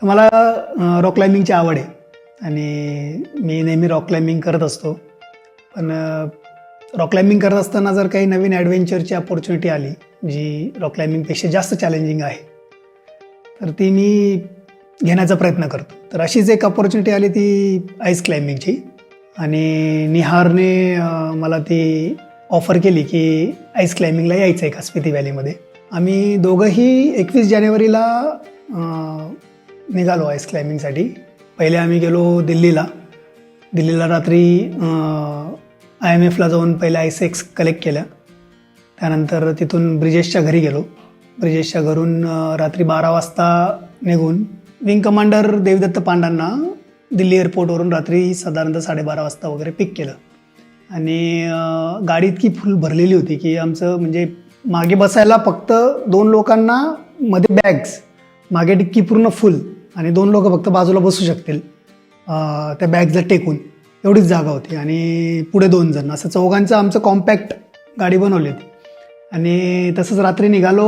तर मला रॉक क्लाइम्बिंगची आवड आहे. आणि मी नेहमी रॉक क्लाइम्बिंग करत असतो. पण रॉक क्लाइम्बिंग करत असताना जर काही नवीन ॲडव्हेंचरची अपॉर्च्युनिटी आली जी रॉक क्लाइम्बिंगपेक्षा जास्त चॅलेंजिंग आहे तर ती मी घेण्याचा प्रयत्न करतो. तर अशीच एक अपॉर्च्युनिटी आली ती आईस क्लाइम्बिंगची आणि निहारने मला ती ऑफर केली की आईस क्लाइम्बिंगला यायचं आहे का स्पिती व्हॅलीमध्ये आम्ही दोघंही एकवीस जानेवारीला निघालो आईस क्लाइम्बिंगसाठी पहिले आम्ही गेलो दिल्लीला. दिल्लीला रात्री आय एम एफला जाऊन पहिले आयस एक्स कलेक्ट केल्या. त्यानंतर तिथून ब्रिजेशच्या घरी गेलो. ब्रिजेशच्या घरून रात्री बारा वाजता निघून विंग कमांडर देवदत्त पांडांना दिल्ली एअरपोर्टवरून रात्री साधारणतः साडेबारा वाजता वगैरे पिक केलं. आणि गाडी इतकी फुल भरलेली होती की आमचं म्हणजे मागे बसायला फक्त दोन लोकांना मध्ये बॅग्स मागे डिक्की पूर्ण फुल आणि दोन लोक फक्त बाजूला बसू शकतील. त्या बॅगला टेकून. एवढीच जागा होती. आणि पुढे दोन जण. असं चौघांचं आमचं कॉम्पॅक्ट गाडी बनवली होती. आणि तसंच रात्री निघालो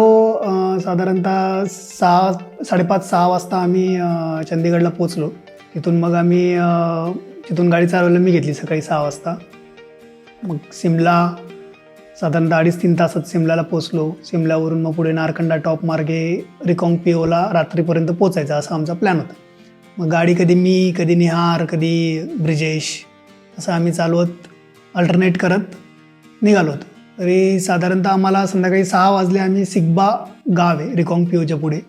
साधारणतः सहा साडेपाच सहा वाजता आम्ही चंदीगडला पोचलो तिथून मग आम्ही तिथून गाडी चालवायला मी घेतली सकाळी सहा वाजता. मग सिमला साधारणतः अडीच तीन तासात सिमल्याला पोचलो सिमल्यावरून मग पुढे नारकंडा टॉप मार्गे रिकॉंग पिओला रात्रीपर्यंत पोचायचा असा आमचा प्लॅन होता. मग गाडी कधी मी कधी निहार कधी ब्रिजेश असं आम्ही चालवत अल्टरनेट करत निघालो होतो. तरी साधारणतः आम्हाला संध्याकाळी सहा वाजले आम्ही सिग्बा गाव आहे रिकॉंग पिओच्या पुढे.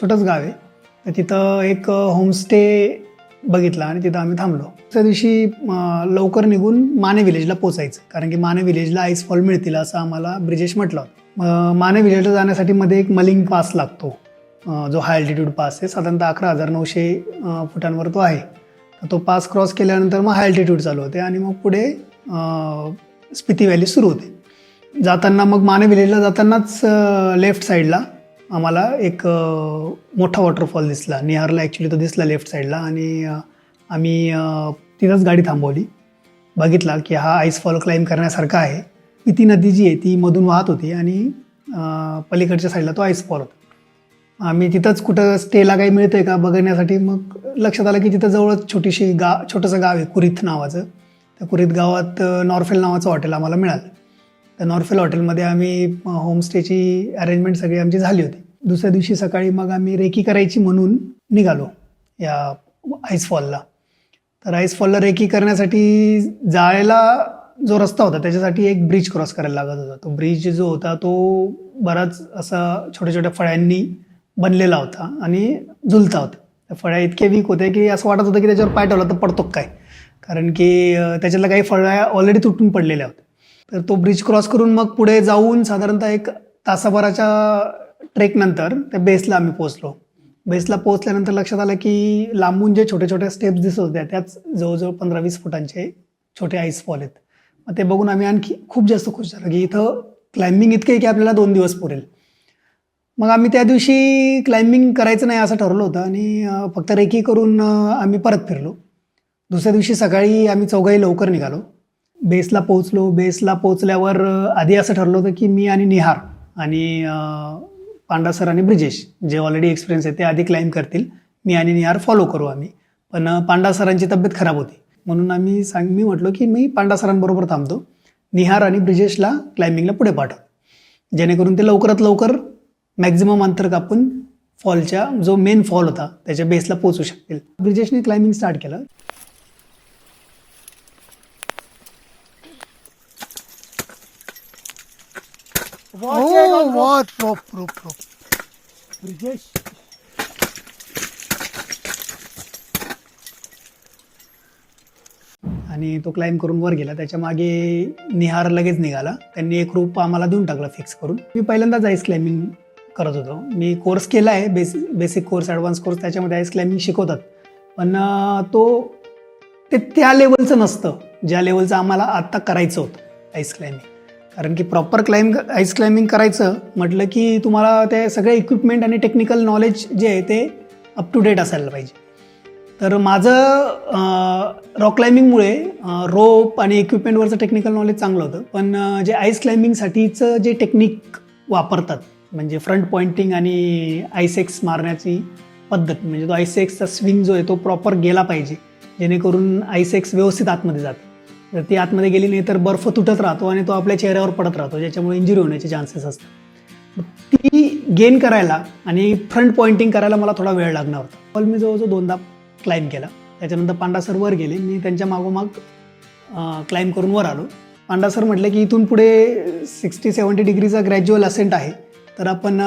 छोटंच गाव आहे. तर तिथं एक होमस्टे बघितला आणि तिथं आम्ही थांबलो. त्या दिवशी लवकर निघून माने विलेजला पोचायचं. कारण की माने विलेजला आईस फॉल मिळतील असं आम्हाला ब्रिजेश म्हटलं होतं. माने विलेजला जाण्यासाठी मध्ये एक मलिंग पास लागतो. जो हाय अल्टिट्यूड पास आहे. साधारणतः अकरा हजार नऊशे फुटांवर तो आहे. तो पास क्रॉस केल्यानंतर मग हाय अल्टिट्यूड चालू होते आणि मग पुढे स्पिती व्हॅली सुरू होते. जाताना मग माने विलेजला जातानाच लेफ्ट साईडला आम्हाला एक मोठा वॉटरफॉल दिसला. निहारला ॲक्च्युली तो दिसला लेफ्ट साईडला आणि आम्ही तिथंच गाडी थांबवली. बघितला की हा आईस फॉल करण्यासारखा आहे. ती नदी जी आहे ती मधून वाहत होती आणि पलीकडच्या साईडला तो आईस फॉल होता. आम्ही तिथंच कुठं स्टेला काही मिळतंय का बघण्यासाठी मग लक्षात आलं की तिथं जवळच छोटीशी गा छोटंसं गाव आहे कुरीत नावाचं. त्या कुरीत गावात नॉर्फेल नावाचं हॉटेल आम्हाला मिळालं. त्या नॉर्फेल हॉटेलमध्ये आम्ही होमस्टेची अरेंजमेंट सगळी आमची झाली होती. दुसऱ्या दिवशी सकाळी मग आम्ही रेकी करायची म्हणून निघालो या आईस फॉलला तर आईस फॉलला रेकी करण्यासाठी जायला जो रस्ता होता त्याच्यासाठी एक ब्रिज क्रॉस करायला लागत होता. तो ब्रिज जो होता तो बराच असा छोट्या छोट्या फळ्यांनी बनलेला होता आणि झुलता होता. त्या फळ्या इतक्या वीक होत्या की असं वाटत होतं की त्याच्यावर पाय ठेवला तर पडतो काय? कारण की त्याच्यातल्या काही फळ्या ऑलरेडी तुटून पडलेल्या होत्या. तर तो ब्रिज क्रॉस करून मग पुढे जाऊन साधारणतः एक तासाभराच्या ट्रेकनंतर त्या बेसला आम्ही पोहोचलो. बेसला पोहोचल्यानंतर लक्षात आलं की लांबून जे छोटे छोटे स्टेप्स दिसत होत्या त्याच जवळजवळ पंधरा वीस फुटांचे छोटे आईस फॉल आहेत. मग ते बघून आम्ही आणखी खूप जास्त खुश झालो की इथं क्लाइम्बिंग इतकं आहे की आपल्याला दोन दिवस पुरेल. मग आम्ही त्या दिवशी क्लाइम्बिंग करायचं नाही असं ठरवलं होतं आणि फक्त रेकी करून आम्ही परत फिरलो. दुसऱ्या दिवशी सकाळी आम्ही चौघाही लवकर निघालो. बेसला पोहोचलो. बेसला पोहोचल्यावर आधी असं ठरलं होतं की मी आणि निहार आणि पांडा सर आणि ब्रिजेश जे ऑलरेडी एक्सपिरियन्स आहे ते आधी क्लाइम्ब करतील. मी आणि निहार फॉलो करू आम्ही. पण पांडा सरांची तब्येत खराब होती. म्हणून आम्ही सांग मी म्हटलो की मी पांडा सरांबरोबर थांबतो. निहार आणि ब्रिजेशला क्लाइम्बिंगला पुढे पाठव. जेणेकरून ते लवकरात लवकर मॅक्झिमम अंतर कापून फॉलच्या जो मेन फॉल होता त्याच्या बेसला पोहोचू शकतील. ब्रिजेशने क्लाइम्बिंग स्टार्ट केलं. Rope, rope, rope. ब्रिजेश आणि तो क्लाइम्ब करून वर गेला. त्याच्यामागे निहार लगेच निघाला. त्यांनी एक रूप आम्हाला देऊन टाकला फिक्स करून. मी पहिल्यांदाच आईस क्लाइम्बिंग करत होतो. मी कोर्स केला आहे. Basic basic course advance course त्याच्यामध्ये आईस क्लाइम्बिंग शिकवतात. पण तो ते त्या लेवलचं नसतं. ज्या लेवलचं आम्हाला आत्ता करायचं होतं आईस क्लाइम्बिंग कारण की प्रॉपर क्लाइम्ब आईस क्लाइम्बिंग करायचं म्हटलं की तुम्हाला ते सगळे इक्विपमेंट आणि टेक्निकल नॉलेज जे आहे ते अप टू डेट असायला पाहिजे. तर माझं रॉक क्लाइम्बिंगमुळे रोप आणि इक्विपमेंटवरचं टेक्निकल नॉलेज चांगलं होतं. पण जे आईस क्लाइम्बिंगसाठीचं जे टेक्निक वापरतात म्हणजे फ्रंट पॉइंटिंग आणि आयसेक्स मारण्याची पद्धत म्हणजे तो आयसेक्सचा स्विंग जो आहे तो प्रॉपर गेला पाहिजे. जेणेकरून आयसेक्स व्यवस्थित आतमध्ये जाते. जर ती आतमध्ये गेली नाही तर बर्फ तुटत राहतो आणि तो आपल्या चेहऱ्यावर पडत राहतो ज्याच्यामुळे इंजुरी होण्याचे चान्सेस असतात. ती गेन करायला आणि फ्रंट पॉइंटिंग करायला मला थोडा वेळ लागणार होता. पण मी जवळजवळ दोनदा क्लाइंब केला. त्याच्यानंतर पांडा सर वर गेले. मी त्यांच्या मागोमाग क्लाइंब करून वर आलो. पांडा सर म्हटले की इथून पुढे सिक्स्टी सेवन्टी डिग्रीचा ग्रॅज्युअल असेंट आहे. तर आपण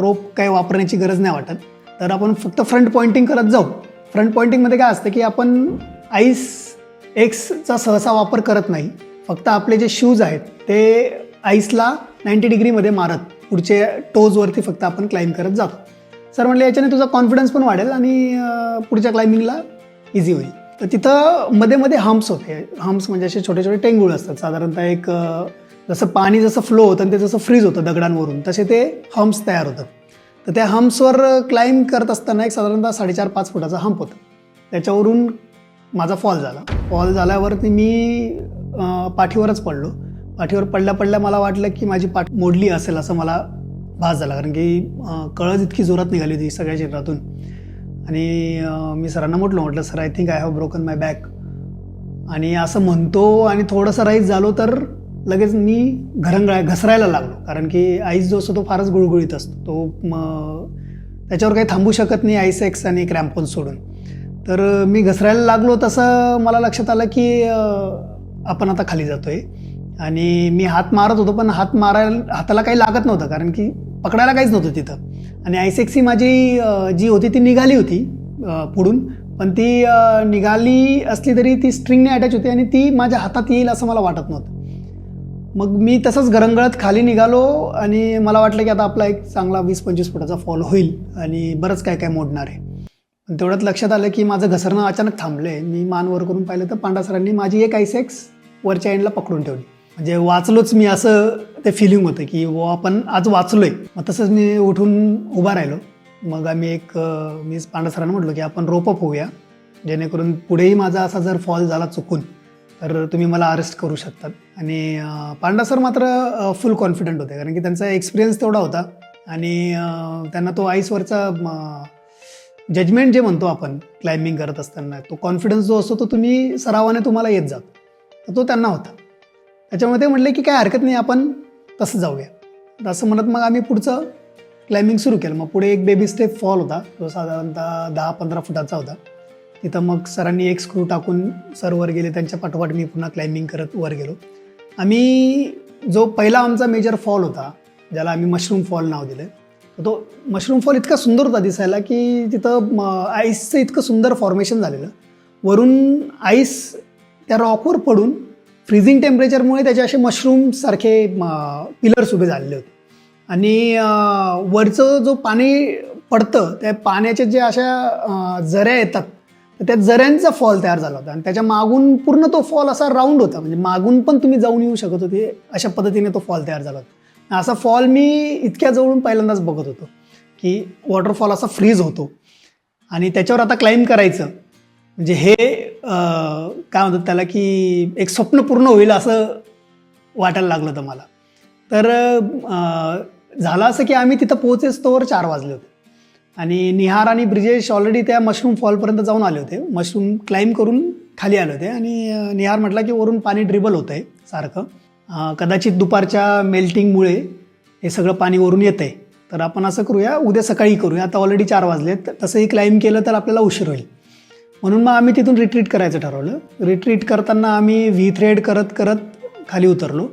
रोप काही वापरण्याची गरज नाही वाटत. तर आपण फक्त फ्रंट पॉइंटिंग करत जाऊ. फ्रंट पॉइंटिंगमध्ये काय असतं की आपण आईस एक्सचा सहसा वापर करत नाही. फक्त आपले जे शूज आहेत ते आईसला नाईन्टी डिग्रीमध्ये मारत. पुढचे टोजवरती फक्त आपण क्लाइंब करत जातो. सर म्हणले याच्याने तुझा कॉन्फिडन्स पण वाढेल आणि पुढच्या क्लाइम्बिंगला इझी होईल. तर तिथं मध्ये मध्ये हम्प्स होते. हम्प्स म्हणजे असे छोटे छोटे टेंगूळ असतात. साधारणतः एक जसं पाणी जसं फ्लो होतं आणि ते जसं फ्रीज होतं दगडांवरून तसे ते हम्प्स तयार होतात. तर त्या हम्प्सवर क्लाइंब करत असताना एक साधारणतः साडेचार पाच फुटाचा हम्प होता. त्याच्यावरून माझा फॉल झाला. फॉल झाल्यावरती मी पाठीवरच पडलो. पाठीवर पडल्या पडल्या मला वाटलं की माझी पाठ मोडली असेल असं मला भास झाला. कारण की अं, कळज इतकी जोरात निघाली होती सगळ्या शरीरातून. आणि मी सरांना म्हटलं म्हटलं sir I think I have broken my back आणि असं म्हणतो आणि थोडंसं राईस झालो तर लगेच मी घरंगळा घसरायला लागलो. कारण की आईस जो असतो तो फारच गुळगुळीत असतो. तो मग त्याच्यावर काही थांबू शकत नाही आईस एक्स आणि क्रॅम्पोन सोडून. तर मी घसरायला लागलो तसं मला लक्षात आलं की आपण आता खाली जातोय. आणि मी हात मारत होतो पण हात मारायला हाताला काही लागत नव्हतं कारण की पकडायला काहीच नव्हतं तिथं. आणि आयसेक्सी माझी जी होती ती निघाली होती पुढून. पण ती निघाली असली तरी ती स्ट्रिंगने अटॅच होती आणि ती माझ्या हातात येईल असं मला वाटत नव्हतं. मग मी तसंच गरंगळत खाली निघालो आणि मला वाटलं की आता आपला एक चांगला वीस पंचवीस फुटाचा फॉल होईल आणि बरंच काय काय मोडणार आहे. तेवढ्यात लक्षात आलं की माझं घसरणं अचानक थांबलंय. आहे मी मान वर करून पाहिलं तर पांडा सरांनी माझी एक आयसेक्स वरच्या एंडला पकडून ठेवली. म्हणजे वाचलोच मी असं ते फिलिंग होतं की वो आपण आज वाचलोय. मग तसंच मी उठून उभा राहिलो. मग आम्ही एक मी पांडा सरांना म्हटलो की आपण रोपअप होऊया जेणेकरून पुढेही माझा असा जर फॉल झाला चुकून तर तुम्ही मला अरेस्ट करू शकतात. आणि पांडा सर मात्र फुल कॉन्फिडंट होते. कारण की त्यांचा एक्सपिरियन्स तेवढा होता. आणि त्यांना तो आईसवरचा जजमेंट जे म्हणतो आपण क्लाइम्बिंग करत असताना तो कॉन्फिडन्स जो असतो तो तुम्ही सरावाने तुम्हाला येत जातो. तर तो त्यांना होता. त्याच्यामुळे ते म्हटले की काय हरकत नाही आपण तसं जाऊया. तर असं म्हणत मग आम्ही पुढचं क्लाइम्बिंग सुरू केलं. मग पुढे एक बेबी स्टेप फॉल होता जो साधारणतः दहा पंधरा फुटाचा होता. तिथं मग सरांनी एक स्क्रू टाकून सर वर गेले त्यांच्या पाठोपाठ मी पुन्हा क्लाइम्बिंग करत वर गेलो. आम्ही जो पहिला आमचा मेजर फॉल होता ज्याला आम्ही मशरूम फॉल नाव दिलं तो मशरूम फॉल इतका सुंदर होता दिसायला की तिथं आईसचं इतकं सुंदर फॉर्मेशन झालेलं. वरून आईस त्या रॉकवर पडून फ्रीझिंग टेम्परेचरमुळे त्याचे असे मशरूमसारखे पिलर्स उभे झालेले होते. आणि वरचं जो पाणी पडतं त्या पाण्याच्या ज्या अशा जऱ्या झऱ्या येतात तर त्या झऱ्यांचा फॉल तयार झाला होता. आणि त्याच्या मागून पूर्ण तो फॉल असा राऊंड होता. म्हणजे मागून पण तुम्ही जाऊन येऊ शकत होते अशा पद्धतीने तो फॉल तयार झाला होता. असा फॉल मी इतक्या जवळून पहिल्यांदाच बघत होतो की वॉटरफॉल असा फ्रीज होतो. आणि त्याच्यावर आता क्लाइम करायचं. म्हणजे हे काय म्हणतात त्याला की एक स्वप्न पूर्ण होईल असं वाटायला लागलं होतं मला. तर झालं असं की आम्ही तिथं पोहोचेच तोवर चार वाजले होते. आणि निहार आणि ब्रिजेश ऑलरेडी त्या मशरूम फॉलपर्यंत जाऊन आले होते. मशरूम क्लाइम करून खाली आले होते. आणि निहार म्हटला की वरून पाणी ड्रिबल होतं आहे सारखं. कदाचित दुपारच्या मेल्टिंगमुळे हे सगळं पाणी वरून येतं आहे तर आपण असं करूया उद्या सकाळी करूया. आता ऑलरेडी चार वाजलेत. तसंही क्लाइंब केलं तर आपल्याला उशीर होईल. म्हणून मग आम्ही तिथून रिट्रीट करायचं ठरवलं. रिट्रीट करताना आम्ही व्ही थ्रेड करत करत खाली उतरलो.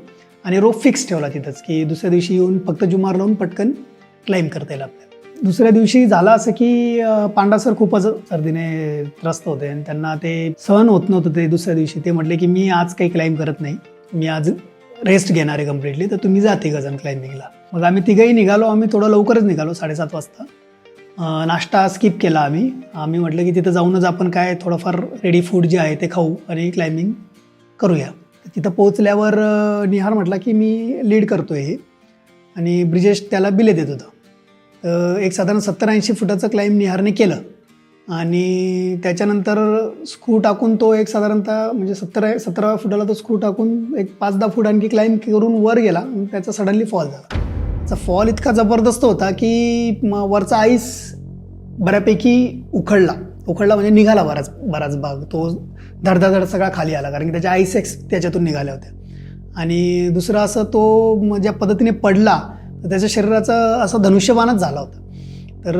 आणि रोप फिक्स ठेवला तिथंच की दुसऱ्या दिवशी येऊन फक्त जुमार लावून पटकन क्लाइंब करता येईल आपल्याला. दुसऱ्या दिवशी झालं असं की पांडा सर खूपच सर्दीने त्रस्त होते. आणि त्यांना ते सहन होत नव्हतं ते दुसऱ्या दिवशी. ते म्हटले की मी आज काही क्लाइंब करत नाही. मी आज रेस्ट घेणार आहे कम्प्लिटली तर तुम्ही जाते गजन क्लाइम्बिंगला मग आम्ही तिघही निघालो आम्ही थोडं लवकरच निघालो साडेसात वाजता. नाश्ता स्किप केला आम्ही. आम्ही म्हटलं की तिथं जाऊनच आपण काय थोडंफार रेडी फूड जे आहे ते खाऊ आणि क्लाइम्बिंग करूया. तिथं पोहोचल्यावर निहार म्हटला की मी लीड करतो हे. आणि ब्रिजेश त्याला बिले देत होतं. एक साधारण सत्तर ऐंशी फुटाचं क्लाइम्ब निहारने केलं. आणि त्याच्यानंतर स्क्रू टाकून तो एक साधारणतः म्हणजे सत्तर सतरा फुटाला तो स्क्रू टाकून एक पाच दहा फूट आणखी क्लाइंब करून वर गेला त्याचा सडनली फॉल झाला. त्याचा फॉल इतका जबरदस्त होता की वरचा आईस बऱ्यापैकी उखडला. उखडला म्हणजे निघाला बराच बराच भाग. तो धडधड सगळा खाली आला कारण की त्याच्या आयसेक्स त्याच्यातून निघाल्या होत्या. आणि दुसरं असं तो ज्या पद्धतीने पडला तर त्याच्या शरीराचा असा धनुष्यबाणच झाला होता. तर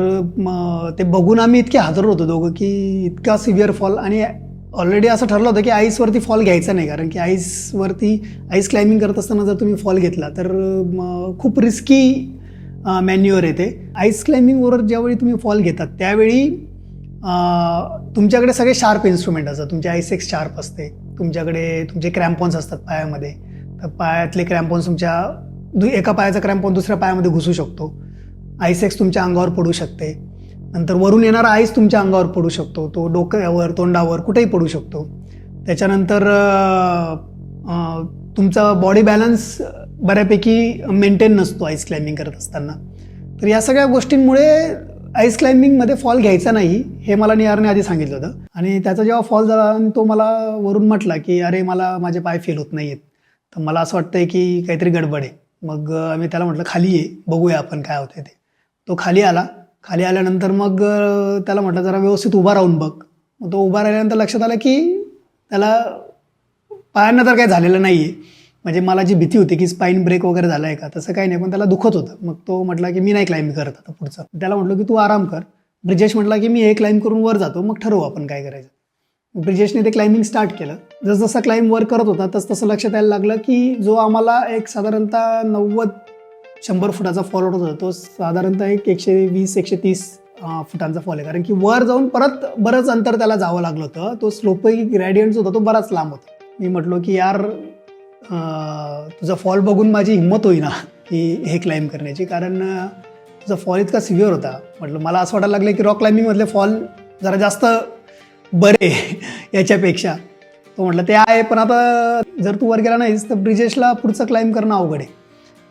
ते बघून आम्ही इतके हादरलो होतो दोघं की इतका सिव्हिअर फॉल आणि ऑलरेडी असं ठरलं होतं की आईसवरती फॉल घ्यायचा नाही कारण की आईसवरती आईस क्लाइम्बिंग करत असताना जर तुम्ही फॉल घेतला तर खूप रिस्की मॅन्युअर येते आईस क्लाइम्बिंगवर ज्यावेळी तुम्ही फॉल घेतात त्यावेळी तुमच्याकडे सगळे शार्प इन्स्ट्रुमेंट असतात. तुमचे आईस एक्स शार्प असते. तुमच्याकडे तुमचे क्रॅम्पॉन्स असतात पायामध्ये. तर पायातले क्रॅम्पॉन्स तुमच्या दु एका पायाचा क्रॅम्पॉन दुसऱ्या पायामध्ये घुसू शकतो. आयसेक्स तुमच्या अंगावर पडू शकते. नंतर वरून येणारा आईस तुमच्या अंगावर पडू शकतो. तो डोक्यावर तोंडावर कुठेही पडू शकतो. त्याच्यानंतर तुमचा बॉडी बॅलन्स बऱ्यापैकी मेंटेन नसतो आईस क्लाइम्बिंग करत असताना. तर या सगळ्या गोष्टींमुळे आईस क्लाइम्बिंगमध्ये फॉल घ्यायचा नाही हे मला निहारने आधी सांगितलं होतं. आणि त्याचा जेव्हा फॉल झाला आणि तो मला वरून म्हटला की अरे मला माझे पाय फेल होत नाही आहेत तर मला असं वाटतंय की काहीतरी गडबड आहे. मग आम्ही त्याला म्हटलं खाली ये बघूया आपण काय होतंय ते. तो खाली आला. खाली आल्यानंतर मग त्याला म्हटलं जरा व्यवस्थित उभा राहून बघ. मग तो उभा राहिल्यानंतर लक्षात आलं की त्याला पायांना तर काही झालेलं नाही आहे म्हणजे मला जी भीती होती की स्पाईन ब्रेक वगैरे झाला आहे का तसं काही नाही पण त्याला दुखत होतं. मग तो म्हटला की मी नाही क्लाइंब करत आता पुढचं. त्याला म्हटलं की तू आराम कर. ब्रिजेश म्हटला की मी हे क्लाइम्ब करून वर जातो मग ठरवू आपण काय करायचं. ब्रिजेशने ते क्लाइम्बिंग स्टार्ट केलं. जसजसा क्लाइंब वर करत होता तस तसं लक्षात यायला लागलं की जो आम्हाला एक साधारणतः नव्वद शंभर फुटाचा फॉल होता तो साधारणतः एक एकशे वीस एकशे तीस फुटांचा फॉल आहे. कारण की वर जाऊन परत बरंच अंतर त्याला जावं लागलं होतं. तो स्लोपही ग्रॅडियंट होता तो बराच लांब होता. मी म्हटलो की यार तुझा फॉल बघून माझी हिंमत होईना की हे क्लाइम्ब करण्याची. कारण तुझा फॉल इतका सिव्हिअर होता. म्हटलं मला असं वाटायला लागलं की रॉक क्लाइम्बिंगमधले फॉल जरा जास्त बरे याच्यापेक्षा. तो म्हटलं ते आहे पण आता जर तू वर गेला नाहीस तर ब्रिजेशला पुढचं क्लाइम्ब करणं अवघड आहे.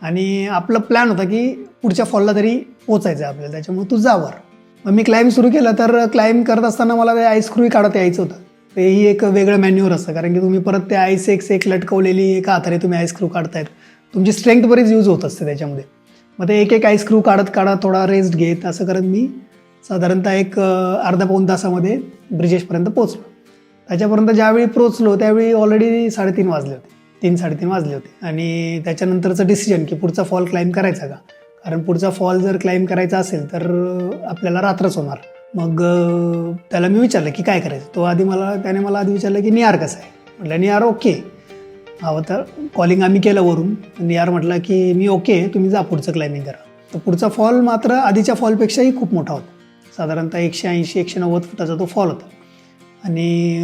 आणि आपलं प्लॅन होता की पुढच्या फॉलला तरी पोचायचं आहे आपल्याला त्याच्यामुळे तू जावर मग मी क्लाइम्ब सुरू केलं तर क्लाइम्ब करत असताना मला ते आईस क्रूही काढत यायचं होतं. तेही एक वेगळं मॅन्युअर असतं कारण की तुम्ही परत ते आईस एक्स एक लटकवलेली एका हाताने तुम्ही आईस क्रू काढतायत. तुमची स्ट्रेंथ बरीच यूज होत असते त्याच्यामध्ये मग ते एक एक आईस क्रू काढत काढत थोडा रेस्ट घेत असं करत मी साधारणतः एक अर्धा पाऊण तासामध्ये ब्रिजेशपर्यंत पोचलो त्याच्यापर्यंत ज्यावेळी पोचलो त्यावेळी ऑलरेडी साडेतीन वाजले होते. तीन साडेतीन वाजले होते. आणि त्याच्यानंतरचं डिसिजन की पुढचा फॉल क्लाइम्ब करायचा का? कारण पुढचा फॉल जर क्लाइम करायचा असेल तर आपल्याला रात्रच होणार मग त्याला मी विचारलं की काय करायचं? तो आधी मला त्याने मला आधी विचारलं की नियार कसं आहे? म्हटलं नियार ओके हवं तर कॉलिंग आम्ही केलं वरून. नियार म्हटलं की मी ओके तुम्ही जा पुढचं क्लाइम्बिंग करा. तर पुढचा फॉल मात्र आधीच्या फॉलपेक्षाही खूप मोठा होता. साधारणतः एकशे ऐंशी एकशे नव्वद फुटाचा तो फॉल होता. आणि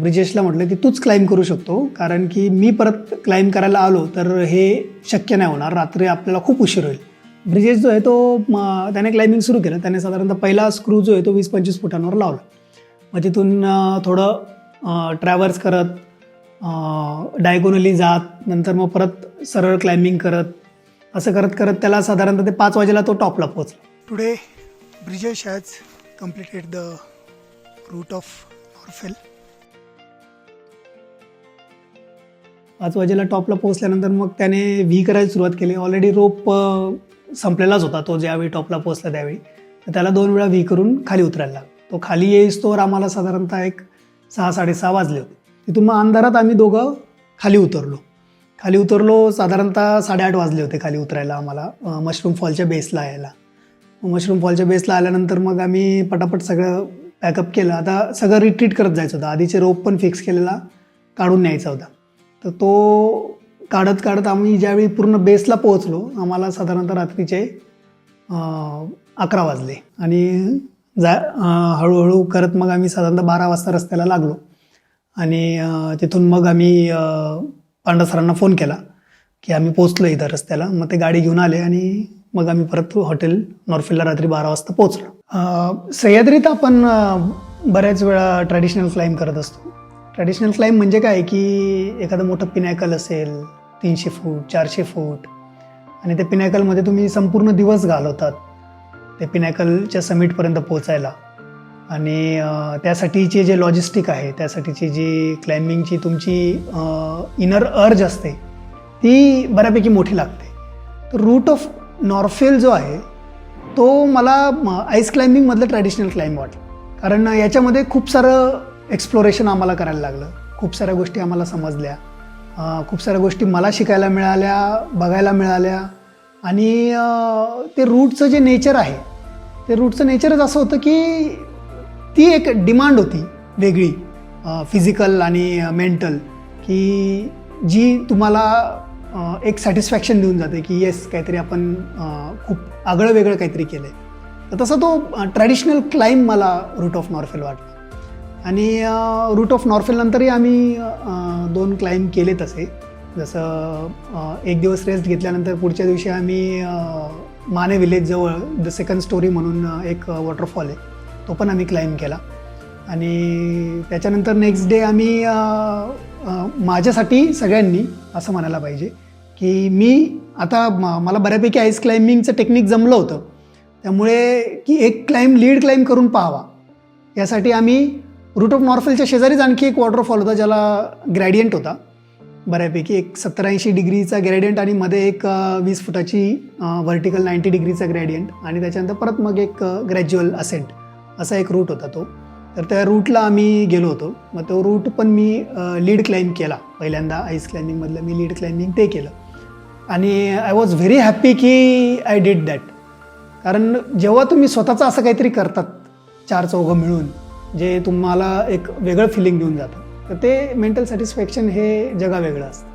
ब्रिजेशला म्हटलं की तूच क्लाइम्ब करू शकतो. कारण की मी परत क्लाइम्ब करायला आलो तर हे शक्य नाही होणार. रात्री आपल्याला खूप उशीर होईल. ब्रिजेश जो आहे तो त्याने क्लाइम्बिंग सुरू केलं. त्याने साधारणतः पहिला स्क्रू जो आहे तो वीस पंचवीस फुटांवर लावला. मग तिथून थोडं ट्रॅव्हल्स करत डायगोनली जात नंतर मग परत सरळ क्लाइम्बिंग करत असं करत करत त्याला साधारणतः ते पाच वाजेला तो टॉपला पोहोचला. Today Brijesh has completed the route of असेल पाच वाजेला टॉपला पोहोचल्यानंतर मग त्याने व्ही करायला सुरुवात केली. ऑलरेडी रोप संपलेलाच होता तो ज्यावेळी टॉपला पोहोचला त्यावेळी. तर त्याला दोन वेळा व्ही करून खाली उतरायला लागला. तो खाली येईस तोवर आम्हाला साधारणतः एक सहा साडेसहा वाजले होते. तिथून मग अंधारात आम्ही दोघं खाली उतरलो. खाली उतरलो साधारणतः साडेआठ वाजले होते खाली उतरायला आम्हाला मशरूम फॉलच्या बेसला यायला. मशरूम फॉलच्या बेसला आल्यानंतर मग आम्ही पटापट सगळं पॅकअप केलं. आता सगळं रिट्रीट करत जायचं होतं. आधीचे रोप पण फिक्स केलेला काढून न्यायचा होता. तर तो काढत काढत आम्ही ज्यावेळी पूर्ण बेसला पोहोचलो आम्हाला साधारणतः रात्रीचे अकरा वाजले. आणि जा हळूहळू करत मग आम्ही साधारणतः बारा वाजता रस्त्याला लागलो. आणि तिथून मग आम्ही अं, पांडा सरांना फोन केला की आम्ही पोचलो इथं रस्त्याला. मग ते गाडी घेऊन आले आणि मग आम्ही परत हॉटेल नॉर्फिलला रात्री बारा वाजता पोहोचलो. सह्याद्रीत आपण बऱ्याच वेळा ट्रॅडिशनल क्लाइम करत असतो. ट्रॅडिशनल क्लाइम म्हणजे काय की एखादं मोठं पिनॅकल असेल तीनशे फूट चारशे फूट आणि त्या पिनॅकलमध्ये तुम्ही संपूर्ण दिवस घालवतात. ते पिनॅकलच्या समिटपर्यंत पोचायला आणि त्यासाठीचे जे लॉजिस्टिक आहे त्यासाठीची जी क्लाइम्बिंगची तुमची इनर अर्ज असते ती बऱ्यापैकी मोठी लागते. तर रूट ऑफ नॉर्फेल जो आहे तो मला आईस क्लाइम्बिंगमधलं ट्रॅडिशनल क्लाइम्ब वाटलं. कारण याच्यामध्ये खूप सारं एक्सप्लोरेशन आम्हाला करायला लागलं. खूप साऱ्या गोष्टी आम्हाला समजल्या. खूप साऱ्या गोष्टी मला शिकायला मिळाल्या बघायला मिळाल्या. आणि ते रूटचं जे नेचर आहे ते रूटचं नेचरच असं होतं की ती एक डिमांड होती वेगळी फिजिकल आणि मेंटल की जी तुम्हाला एक सॅटिस्फॅक्शन देऊन जाते की येस काहीतरी आपण खूप आगळं वेगळं काहीतरी केलं आहे तर तसा तो ट्रॅडिशनल क्लाइम मला रूट ऑफ नॉर्फेल वाटला. आणि रूट ऑफ नॉर्फेलनंतरही आम्ही दोन क्लाइम्ब केले तसे. जसं एक दिवस रेस्ट घेतल्यानंतर पुढच्या दिवशी आम्ही माने विलेजजवळ द सेकंड स्टोरी म्हणून एक वॉटरफॉल आहे. तो पण आम्ही क्लाइम केला. आणि त्याच्यानंतर नेक्स्ट डे आम्ही माझ्यासाठी सगळ्यांनी असं म्हणायला पाहिजे की मी आता म- मला बऱ्यापैकी आईस क्लाइम्बिंगचं टेक्निक जमलं होतं. त्यामुळे की एक क्लाइम्ब लीड क्लाइम्ब करून पाहावा. यासाठी आम्ही रूट ऑफ नॉर्फेलच्या शेजारीच आणखी एक वॉटरफॉल होता ज्याला ग्रॅडियंट होता. बऱ्यापैकी एक सत्तर ऐंशी डिग्रीचा ग्रॅडियंट आणि मध्ये एक वीस फुटाची व्हर्टिकल नाईन्टी डिग्रीचा ग्रॅडियंट आणि त्याच्यानंतर परत मग एक ग्रॅज्युअल असेंट असा एक रूट होता तो. तर त्या रूटला आम्ही गेलो होतो. मग तो रूट पण मी लीड क्लाइम्ब केला. पहिल्यांदा आईस क्लाइम्बिंगमधलं मी लीड क्लाइम्बिंग ते केलं. आणि आय वॉज व्हेरी हॅप्पी की आय डिड दॅट कारण जेव्हा तुम्ही स्वतःचं असं काहीतरी करतात चार चौघं मिळून जे तुम्हाला एक वेगळं फिलिंग देऊन जातं तर ते मेंटल सॅटिस्फॅक्शन हे जगा वेगळं असतं.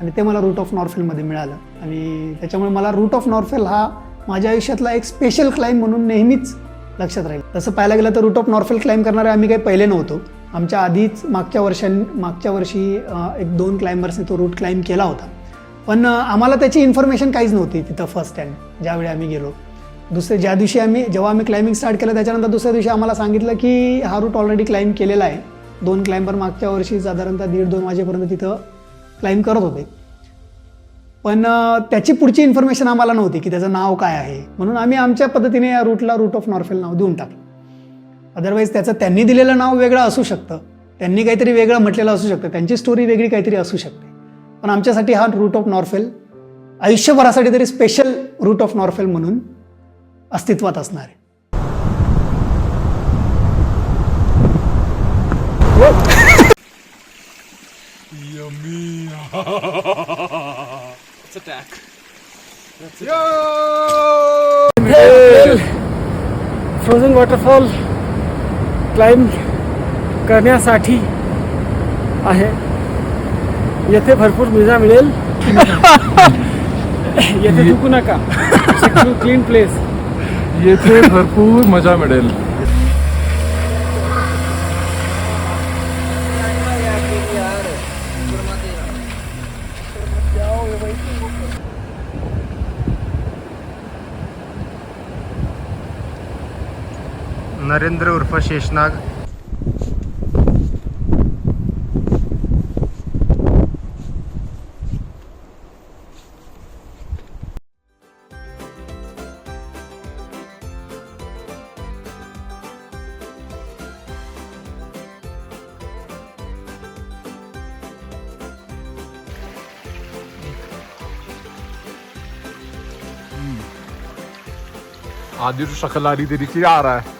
आणि ते मला रूट ऑफ नॉर्फेलमध्ये मिळालं. आणि त्याच्यामुळे मला रूट ऑफ नॉर्फेल हा माझ्या आयुष्यातला एक स्पेशल क्लाइम म्हणून नेहमीच लक्षात राहील. तसं पाहायला गेलं तर रूट ऑफ नॉर्फेल क्लाइम्ब करणारे आम्ही काही पहिले नव्हतो. आमच्या आधीच मागच्या वर्षां मागच्या वर्षी एक दोन क्लाइंबर्सने तो रूट क्लाइम्ब केला होता. पण आम्हाला त्याची इन्फॉर्मेशन काहीच नव्हती तिथं फर्स्ट टाइम ज्यावेळी आम्ही गेलो. दुसरे ज्या दिवशी आम्ही जेव्हा आम्ही क्लाइम्बिंग स्टार्ट केलं त्याच्यानंतर दुसऱ्या दिवशी आम्हाला सांगितलं की हा रूट ऑलरेडी क्लाइम्ब केलेला आहे. दोन क्लाइंबर मागच्या वर्षी साधारणतः दीड दोन वाजेपर्यंत तिथं क्लाइम्ब करत होते. पण त्याची पुढची इन्फॉर्मेशन आम्हाला नव्हती की त्याचं नाव काय आहे. म्हणून आम्ही आमच्या पद्धतीने या रूटला रूट ऑफ नॉर्फेल नाव देऊन टाकलं. अदरवाईज त्याचं त्यांनी दिलेलं नाव वेगळं असू शकतं. त्यांनी काहीतरी वेगळं म्हटलेलं असू शकतं. त्यांची स्टोरी वेगळी काहीतरी असू शकते. पण आमच्यासाठी हा रूट ऑफ नॉर्फेल आयुष्यभरासाठी तरी स्पेशल रूट ऑफ नॉर्फेल म्हणून अस्तित्वात असणार आहे. फ्रोझन वॉटरफॉल क्लाइंब करण्यासाठी आहे. येथे भरपूर मजा मिळेल. येथे चुकू नका. क्लीन प्लेस येथे भरपूर मजा मिळेल. नरेंद्र उर्फ शेषनाग. आदिल तेरी तरीची आ रहा है